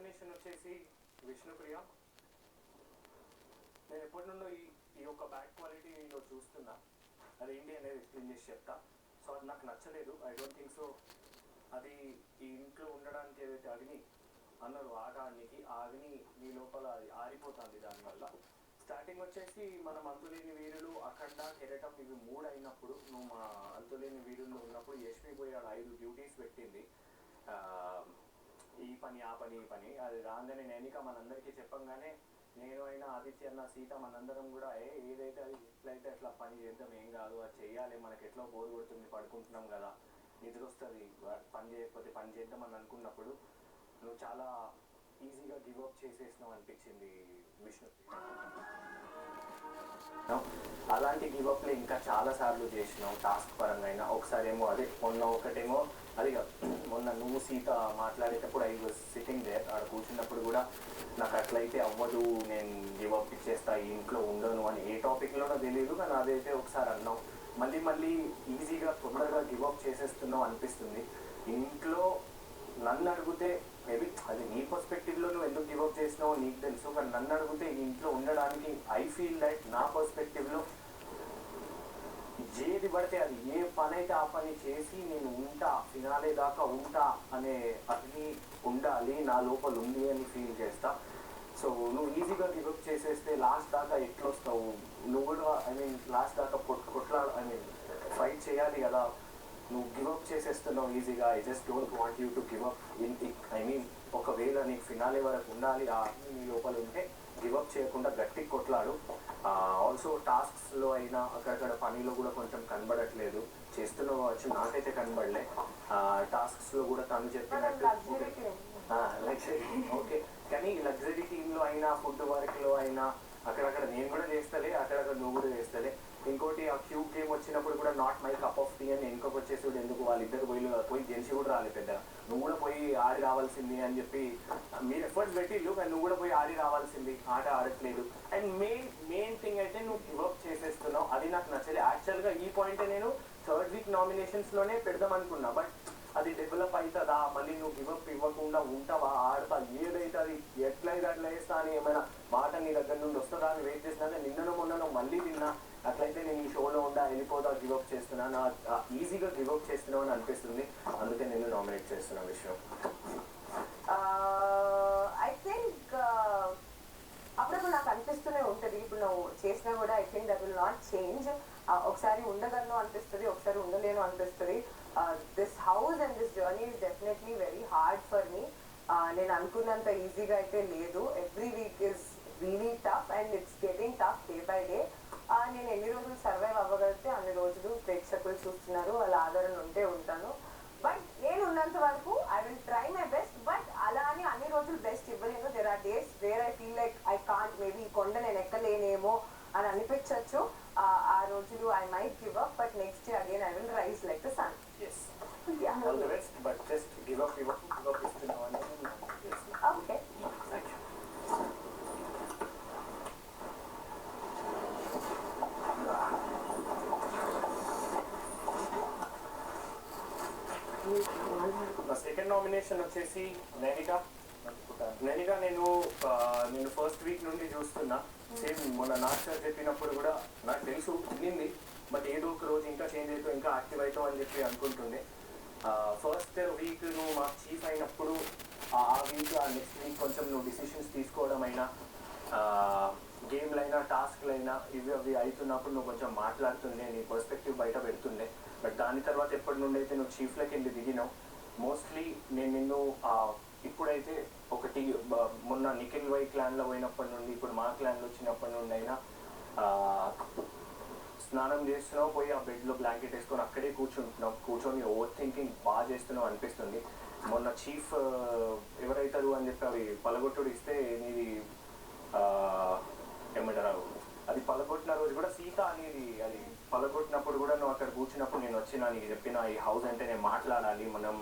Nomination వచ్చేసి విష్ణుప్రియ. నేను ఎప్పటి నుండో ఈ ఈ యొక్క బ్యాడ్ క్వాలిటీలో చూస్తున్నా. అదేంటి అనేది ఎక్స్ప్లెయిన్ చేసి చెప్తా. సో అది నాకు నచ్చలేదు. ఐ డోంట్ థింక్ సో అది ఈ ఇంట్లో ఉండడానికి ఏదైతే అగ్ని అన్నారు ఆగానికి ఆ అగ్ని మీ లోపల అది ఆరిపోతుంది దానివల్ల. స్టార్టింగ్ వచ్చేసి మనం అంతులేని వీరులు అఖండ కెరటం ఇవి మూడు అయినప్పుడు నువ్వు మా అంతులేని వీరుల్లో ఉన్నప్పుడు యశ్మి పోయాడు ఐదు డ్యూటీస్ పెట్టింది. ఈ పని ఆ పని ఈ పని. అది రాగానే నేనిక మనందరికీ చెప్పంగానే నేను అయినా ఆదిత్య అన్న సీత మనందరం కూడా ఏ ఏదైతే అది ఎట్లయితే అట్లా పని చేద్దాం ఏం కాదు అది చెయ్యాలి మనకి ఎట్లా బోర్ కొడుతుంది పడుకుంటున్నాం కదా నిద్ర వస్తుంది పని చేయకపోతే పని చేద్దాం అని అనుకున్నప్పుడు నువ్వు చాలా ఈజీగా గివ్ అప్ చేసేసినావు అనిపించింది విష్ణు. అలాంటి గివప్లు ఇంకా చాలా సార్లు చేసినాం టాస్క్ పరంగా అయినా. ఒకసారి ఏమో అదే మొన్న ఒకటేమో అది మొన్న నువ్వు సీత మాట్లాడేటప్పుడు ఐ వాజ్ సిట్టింగ్ దే ఆడ కూర్చున్నప్పుడు కూడా నాకు అట్లయితే అవ్వదు నేను గివప్ ఇచ్చేస్తా ఈ ఇంట్లో ఉండను అని ఏ టాపిక్లోనో తెలియదు కానీ అదైతే ఒకసారి అన్నావు. మళ్ళీ మళ్ళీ ఈజీగా తొందరగా గివప్ చేసేస్తున్నావు అనిపిస్తుంది. ఇంట్లో నన్ను అడిగితే మేబీ అది నీ పర్స్పెక్టివ్లో నువ్వు ఎందుకు గివ్ అప్ చేసినావో నీకు తెలుసు కానీ నన్ను అడిగితే ఈ ఇంట్లో ఉండడానికి ఐ ఫీల్ లైక్ నా పర్స్పెక్టివ్లో ఏది పడితే అది ఏ పని అయితే ఆ పని చేసి నేను ఉంటా ఫినాలే దాకా ఉంటా అనే అగ్ని ఉండాలి నా లోపల ఉంది అని ఫీల్ చేస్తా. సో నువ్వు ఈజీగా గివప్ చేసేస్తే లాస్ట్ దాకా ఎట్లొస్తావు? నువ్వు కూడా ఐ మీన్ లాస్ట్ దాకా కొట్ కొట్లా ఐ మీన్ ఫైట్ చేయాలి కదా. నువ్వు గివప్ చేసేస్తున్నావు ఈజీగా I just don't want you to give up in I mean ఒకవేళ నీకు ఫినాలే వరకు ఉండాలి ఆ అగ్ని నీ లోపల ఉంటే గివప్ చేయకుండా గట్టి కొట్లాడు. ఆల్సో టాస్క్స్లో అయినా అక్కడక్కడ పనిలో కూడా కొంచెం కనబడట్లేదు. చేస్తున్న కావచ్చు నాకైతే కనబడలే. టాస్క్స్లో కూడా తను చెప్పినట్టు లగ్జరీ ఓకే కానీ లగ్జరీ టీంలో అయినా ఫుడ్ వర్క్లో అయినా అక్కడక్కడ నేను కూడా చేస్తలే అక్కడక్కడ నువ్వు కూడా చేస్తలే. ఇంకోటి ఆ క్యూబ్ గేమ్ వచ్చినప్పుడు కూడా not my cup of tea అని ఇంకొక వచ్చేసి ఎందుకు ఎందుకు వాళ్ళిద్దరు పోయి పోయి గెలిచి కూడా రాలేదు పెద్ద. నువ్వు కూడా పోయి ఆడి రావాల్సింది అని చెప్పి మీరు ఎఫర్ట్స్ పెట్టిల్లు కానీ నువ్వు కూడా పోయి ఆడి రావాల్సింది. ఆట ఆడట్లేదు. అండ్ మెయిన్ మెయిన్ థింగ్ అయితే నువ్వు గివప్ చేసేస్తున్నావు. అది నాకు నచ్చలేదు యాక్చువల్గా ఈ పాయింట్ నేను థర్డ్ వీక్ నామినేషన్స్లోనే పెడదాం అనుకున్నా. బట్ అది డెవలప్ అవుతుందా మళ్ళీ నువ్వు గివప్ ఇవ్వకుండా ఉంటావా? ఆడతా? ఏదైతే అది ఎట్లయితే అట్లా వేస్తా అని ఏమైనా మాట నీ దగ్గర నుండి వస్తుందా అని వెయిట్ చేసిన? నిన్న మళ్ళీ తిన్నా అట్లయితే నేను ఈ షోలో ఉండా వెళ్ళిపోతా గివప్ చేస్తున్నా. నా ఈజీగా గివప్ చేస్తున్నావు అని అనిపిస్తుంది. అందుకే నేను నామినేట్ చేస్తున్నా విషయం. ఐ థింక్ అప్పుడప్పుడు నాకు అనిపిస్తూనే ఉంటుంది. ఇప్పుడు నువ్వు చేసినా కూడా I think that will not change ఒకసారి ఉండగలను అనిపిస్తుంది ఒకసారి ఉండలేను అనిపిస్తుంది. This house and this journey is definitely very hard for me నేను అనుకున్నంత ఈజీగా అయితే లేదు. Every week is really tough and it's getting tough day by day నేను ఎన్ని రోజులు సర్వైవ్ అవ్వగలిగితే అన్ని రోజులు ప్రేక్షకులు చూస్తున్నారు వాళ్ళ ఆదరణ ఉంటే ఉంటాను. బట్ నేను ఉన్నంత వరకు I will try my best but అలా అని అన్ని రోజులు బెస్ట్ ఇవ్వలేను there are days where I feel like I can't maybe ఈ కొండ నేను ఎక్కలేనేమో అని అనిపించవచ్చు ఆ రోజులు I might give up but next day again I will rise like the sun as all the best but just give up give up give up ఇస్తున్నావు అని నేను nominate చేస్తున్నా. Okay Thank you. నా సెకండ్ నామినేషన్ వచ్చేసి నైనిక నైనిక నేను నేను first week నుండి చూస్తున్నా. సేమ్ మొన్న నాకు సార్ చెప్పినప్పుడు కూడా నాకు తెలుసు ఉన్నింది బట్ ఏదో ఒక రోజు ఇంకా చేంజ్ అవుతావు ఇంకా యాక్టివ్ అవుతావు అని చెప్పి అనుకుంటుండే. ఫస్ట్ వీక్ నువ్వు మాకు చీఫ్ అయినప్పుడు ఆ వీక్ ఆ నెక్స్ట్ వీక్ కొంచెం నువ్వు డిసిషన్స్ తీసుకోవడం అయినా గేమ్లైనా టాస్క్లైనా ఇవి అవి అవుతున్నప్పుడు నువ్వు కొంచెం మాట్లాడుతుండే నీ పర్స్పెక్టివ్ బయట పెడుతుండే. బట్ దాని తర్వాత ఎప్పటి నుండి అయితే నువ్వు చీఫ్లోకి వెళ్ళి దిగినావు మోస్ట్లీ నేను నిన్ను ఇప్పుడైతే ఒకటి మొన్న నిఖిల్ వై క్లాన్లో పోయినప్పటి నుండి ఇప్పుడు మా క్లాన్లో వచ్చినప్పటి నుండి అయినా స్నానం చేస్తున్నావు పోయి ఆ బెడ్లో బ్లాంకెట్ వేసుకొని అక్కడే కూర్చుంటున్నావు. కూర్చొని ఓవర్ థింకింగ్ బాగా చేస్తున్నావు అనిపిస్తుంది. మొన్న చీఫ్ ఎవరైతారు అని చెప్పి అవి పలగొట్టుడు ఇస్తే నీది ఏమంటారు అది పలగొట్టిన రోజు కూడా సీత అనేది అది పలగొట్టినప్పుడు కూడా నువ్వు అక్కడ కూర్చున్నప్పుడు నేను వచ్చిన నీకు చెప్పిన ఈ హౌస్ అంటే నేను మాట్లాడాలి మనం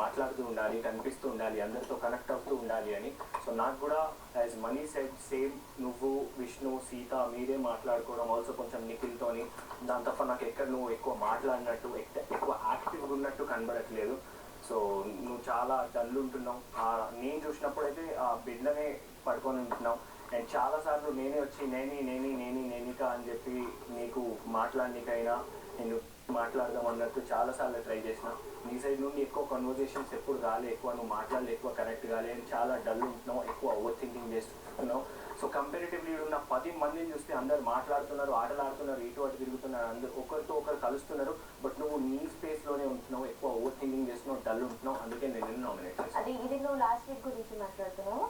మాట్లాడుతూ ఉండాలి కనిపిస్తూ ఉండాలి అందరితో కనెక్ట్ అవుతూ ఉండాలి అని. సో నాకు కూడా యాజ్ మనీ సెట్ సేమ్ నువ్వు విష్ణు సీత మీరే మాట్లాడుకోవడం ఆల్సో కొంచెం నిఖిల్తోని దాని తప్ప నాకు ఎక్కడ నువ్వు ఎక్కువ మాట్లాడినట్టు ఎక్కువ యాక్టివ్గా ఉన్నట్టు కనబడట్లేదు. సో నువ్వు చాలా డల్ ఉంటున్నావు నేను చూసినప్పుడైతే ఆ బిడ్డనే పడుకొని ఉంటున్నావు. అండ్ చాలా సార్లు నేనే వచ్చి నేని నేని నేని నేనిక అని చెప్పి నీకు మాట్లాడినకైనా నేను మాట్లాడదాం అన్నట్టు చాలా సార్లు ట్రై చేసిన. నీ సైడ్ నుండి ఎక్కువ కన్వర్జేషన్స్ ఎప్పుడు రాలే ఎక్కువ నువ్వు మాట్లాడలే ఎక్కువ కరెక్ట్ కాలే చాలా డల్ ఉంటున్నావు ఎక్కువ ఓవర్ థింకింగ్ చేస్తున్నావు సో కంపారిటివ్లీ ఉన్న పది మందిని చూస్తే అందరు మాట్లాడుతున్నారు ఆటలు ఆడుతున్నారు ఇటు అటు తిరుగుతున్నారు అందరు ఒకరితో ఒకరు కలుస్తున్నారు బట్ నువ్వు నీ స్పేస్లోనే ఉంటున్నావు ఎక్కువ ఓవర్ థింకింగ్ చేస్తున్నావు డల్ ఉంటున్నావు అందుకే నేను నామినేట్ చేస్తాను అది ఇది నువ్వు లాస్ట్ వీక్ గురించి మాట్లాడుతున్నావు?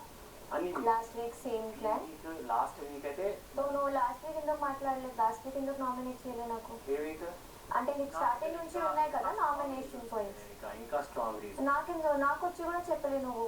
అని last week same plan last week అయితే సో నువ్వు లాస్ట్ వీక్ ఎందుకు మాట్లాడలేదు? లాస్ట్ వీక్ ఎందుకు నామినేట్ చేయలేదు నాకు? ఏ వీక్ అంటే నీకు స్టార్టింగ్ నుంచి ఉన్నాయి కదా నామినేషన్ పాయింట్స్ ఇంకా ఇంకా స్ట్రాంగ్ రీజన్ నాకెందుకు నాకు వచ్చి కూడా చెప్పలే నువ్వు.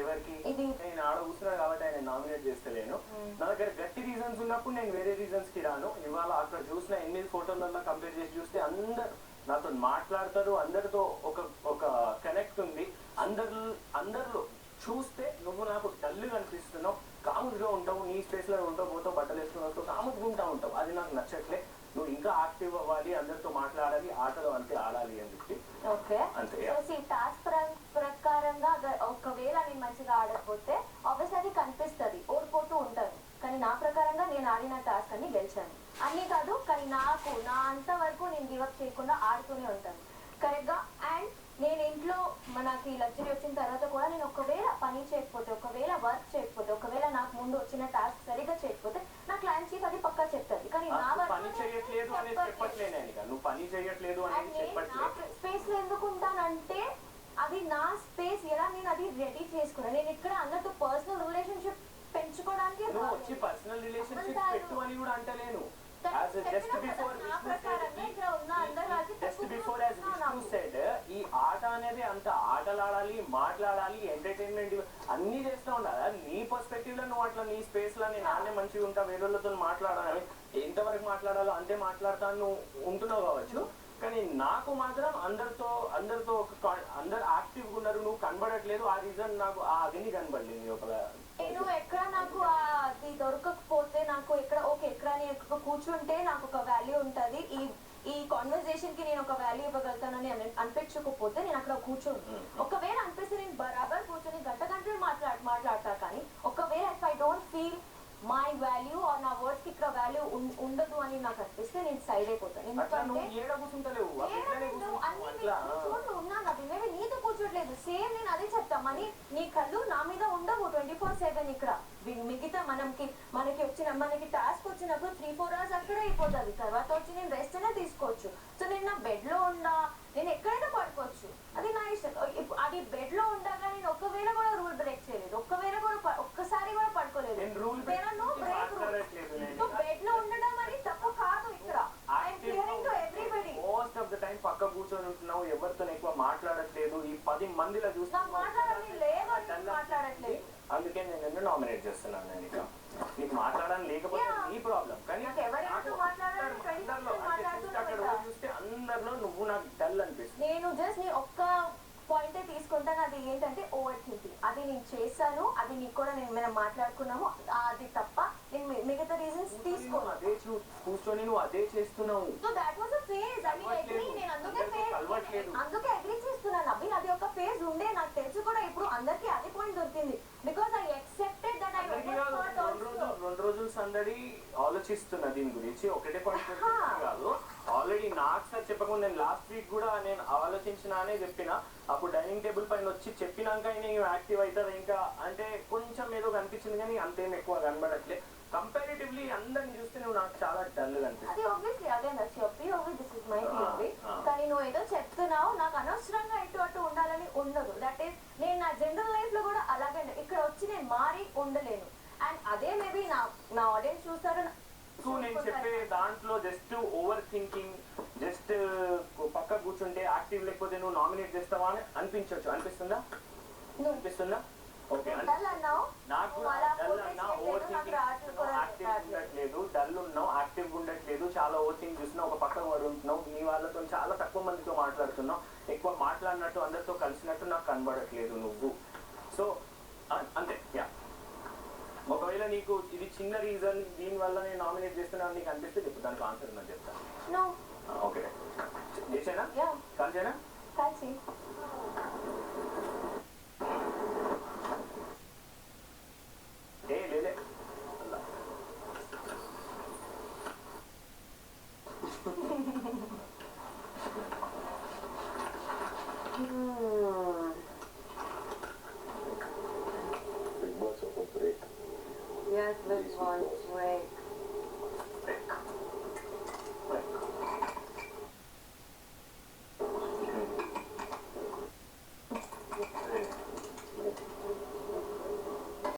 ఎవరికి? ఇది నేను ఆడ కూర్చున్నాను కాబట్టి ఆయన నామినేట్ చేస్తలేను. నా దగ్గర గట్టి రీజన్స్ ఉన్నప్పుడు నేను వేరే రీజన్స్కి రాను. ఇవాళ అక్కడ చూసిన ఎనిమిది ఫోటోలలో కంపేర్ చేసి చూస్తే అందరు నాతో మాట్లాడతారు. అందరితో ఒక ఒక కనెక్ట్ ఉంది. అందరు అందరిలో చూస్తే నువ్వు నాకు డల్ కనిపిస్తున్నావు కాముగా ఉంటావు. నీ స్పేస్లో ఉంటావు. పోతావు బట్టలు వేసుకున్నావు కాముగా ఉంటా ఉంటావు. అది నాకు నచ్చట్లే. నువ్వు ఇంకా యాక్టివ్ అవ్వాలి అందరితో మాట్లాడాలి ఆటలు అంతే ఆడాలి అని చెప్పి. ఓకే. అంతే. సో టాస్క్ ప్రకారంగా ఒకవేళ నేను మంచిగా ఆడకపోతే ఆబ్వియస్ అది కనిపిస్తుంది ఓడిపోతూ ఉంటాను. కానీ నా ప్రకారంగా నేను ఆడిన టాస్క్ అన్ని గెలిచాను. అన్నీ కాదు కానీ నాకు నా అంత వరకు నేను గివప్ చేయకుండా ఆడుతూనే ఉంటాను. కరెక్ట్గా? అండ్ నేను ఇంట్లో మనకి లగ్జరీ వచ్చిన తర్వాత కూడా నేను ఒకవేళ పని చేయకపోతే ఒకవేళ వర్క్ చేయకపోతే ఒకవేళ నాకు ముందు వచ్చిన టాస్క్ సరిగా చేయకపోతే నా క్లయింట్ చీఫ్ అది పక్కా చెప్తుంది కానీ నా నువ్వు వరకు పని నేను చేయట్లేదు అనేది చెప్పట్లేదు. చెప్పట్లే నేను ఇక. నువ్వు పని చేయట్లేదు అండ్ అనేది నేను నా చెప్పట్లేదు స్పేస్లో ఎందుకు ఉంటానంటే అది నా స్పేస్ ఎలా నేను అది రెడీ చేసుకున్నాను నేను ఇక్కడ అందరితో పర్సనల్ రిలేషన్షిప్ పెంచుకోవడానికి నువ్వు వచ్చి పర్సనల్ రిలేషన్షిప్ అంటారు. పెట్టు అని కూడా అంటలేను That- యాజ్ జస్ట్ చెప్పినా బిఫోర్ కదా, నా ప్రకారంగా ఇక్కడ ఉన్న అందరూ కలిసి జస్ట్ తప్పుగా బిఫోర్ యాజ్ చెప్తున్నావు విష్ణు సెడ్ ఈ ఆట అనేది అంత ఆటలాడాలి మాట్లాడాలి ఎంటర్టైన్మెంట్ అన్ని చేస్తూ ఉండాలి. నీ పర్స్పెక్టివ్లో నువ్వు అట్లా నీ స్పేస్లో నేను ఆడనే మంచిగా ఉంటా వేరే వాళ్ళతో మాట్లాడాలని ఎంతవరకు మాట్లాడాలో అంతే మాట్లాడతాను నువ్వు ఉంటున్నావు కావచ్చు. కానీ నాకు మాత్రం అందరితో అందరితో ఒక అందరు యాక్టివ్గా ఉన్నారు నువ్వు కనబడట్లేదు. ఆ రీజన్ నాకు ఆ అగ్ని కనబడలేదు ఒక నేను ఎక్కడ నాకు అది దొరకకపోతే నాకు ఎక్కడ ఓకే ఎక్కడ నేను ఎక్కడ కూర్చుంటే నాకు ఒక వాల్యూ ఉంటది. ఈ ఈ కాన్వర్సేషన్కి నేను ఒక వాల్యూ ఇవ్వగలుగుతానని అని- అనిపించకపోతే నేను అక్కడ కూర్చోను. ఒకవేళ అనిపిస్తే నేను బరాబర్ కూర్చొని గంట గంటలు మాట్లాడ మాట్లాడతా కానీ ఒకవేళ if I don't feel my value or నా వర్డ్స్కి ఇక్కడ వాల్యూ ఉండదు అని నాకు అనిపిస్తే నేను సైడ్ అయిపోతాను. ఎందుకంటే నీతో కూర్చోట్లేదు. సేమ్ నేను అదే చెప్తా. మనీ నీ కళ్ళు నా మీద ఉండవు ట్వంటీ ఫోర్ సెవెన్ ఇక్కడ మిగతా మనకి మనకి వచ్చిన మనకి టాస్క్ వచ్చినప్పుడు త్రీ ఫోర్ అవర్స్ అక్కడే అయిపోతుంది. తర్వాత వచ్చి నేను రెస్ట్ అయినా తీసుకోవచ్చు సో నేను నా బెడ్లో ఉండా నేను ఎక్కడైనా పడుకోవచ్చు అది నా ఇష్టం ఇప్పు- అది బెడ్లో ఉండగా నేను ఒక్కవేళ కూడా రూల్ బ్రేక్ చేయలేదు ఒక్కవేళ కూడా ప- ఒక్కసారి కూడా పడుకోలేదు నేను rule There are no break rules. మాట్లాడట్లేదు నేను సో బెడ్లో ఉండడం అనేది తప్పు కాదు ఇక్కడ I'm clearing to everybody most of the time పక్క కూర్చొని ఉంటున్నావు ఎవరితో ఎక్కువ మాట్లాడట్లేదు ఈ పది మందిలో చూస్తే అందుకే నేను నిన్ను నామినేట్ చేస్తున్నాను నేను ఇక నీకు మాట్లాడాలని లేకపోతే. నీ ప్రాబ్లం కానీ చూస్తే అక్కడ అందరిలో నువ్వు నాకు డల్ అనిపిస్తుంది. నేను జస్ట్ నీ ఒక్క పాయింటే తీసుకుంటాను అది ఏంటంటే ఓవర్ థింకింగ్ అది నేను చేశాను అది నీకు కూడా నేను మనం మాట్లాడుకున్నాము అది తప్ప నేను మిగతా రీజన్స్ తీసుకోను. అదే కూర్చొని నువ్వు అదే చేస్తున్నావు so that was a phase I mean agree నేను అందుకే ఫేజ్ కలవట్లేదు. అందుకే అగ్రీ చేస్తున్నాను అవి అది ఒక ఫేజ్ ఉండే నాకు తెలుసు కూడా ఇప్పుడు అందరికీ అదే పాయింట్ దొరికింది because I accepted that I అందరికీ కాదు, రెండు రోజులు రెండు రోజులు సందడి ఆలోచిస్తున్నా దీని గురించి ఒకటే పాయింట్. కాదు. ఆల్రెడీ నాకు సార్ చెప్పకుండా నేను లాస్ట్ వీక్ కూడా నేను ఆలోచించిన అనే చెప్పిన. అప్పుడు డైనింగ్ టేబుల్ పైన వచ్చి చెప్పినాక నేను యాక్టివ్ అవుతుంది ఇంకా? అంటే కొంచెం ఏదో కనిపించింది కానీ అంతేం ఎక్కువ కనబడట్లే. కంపారిటివ్లీ అందరిని చూస్తే నువ్వు నాకు చాలా డల్ ఆ. కానీ నువ్వు ఏదో చెప్తున్నావు నాకు అనవసరంగా ఇటు అటు ఉండాలని ఉండదు దట్ ఈస్ నేను నా జనరల్ లైఫ్లో కూడా అలాగే ఉండే. ఇక్కడ వచ్చి నేను మారి ఉండలేను అండ్ అదే మేబీ నా నా ఆడియన్స్ చూస్తారు సో నేను చెప్పే దాంట్లో జస్ట్ ఓవర్ థింకింగ్ జస్ట్ పక్క కూర్చుంటే నువ్వు నామినేట్ చేస్తావా అని అనిపించవచ్చు. అనిపిస్తుందా? అనిపిస్తుందా? ఓకే నాకు ఓవర్. ఉండట్లేదు డల్ ఉన్నావు యాక్టివ్ ఉండట్లేదు చాలా ఓవర్ థింక్ చూస్తున్నావు ఒక పక్కన ఉంటున్నావు నీ వాళ్ళతో చాలా తక్కువ మందితో మాట్లాడుతున్నావు ఎక్కువ మాట్లాడినట్టు అందరితో కలిసినట్టు నాకు కనబడట్లేదు నువ్వు. సో అంతే యా ఒకవేళ నీకు ఇది చిన్న రీజన్ దీని వల్ల నేను నామినేట్ చేస్తున్నాను నీకు అనిపిస్తే చెప్పు దానికి ఆన్సర్ నేను చెప్తాను. ఓకే చేసేనా యా tá aqui. Hmm.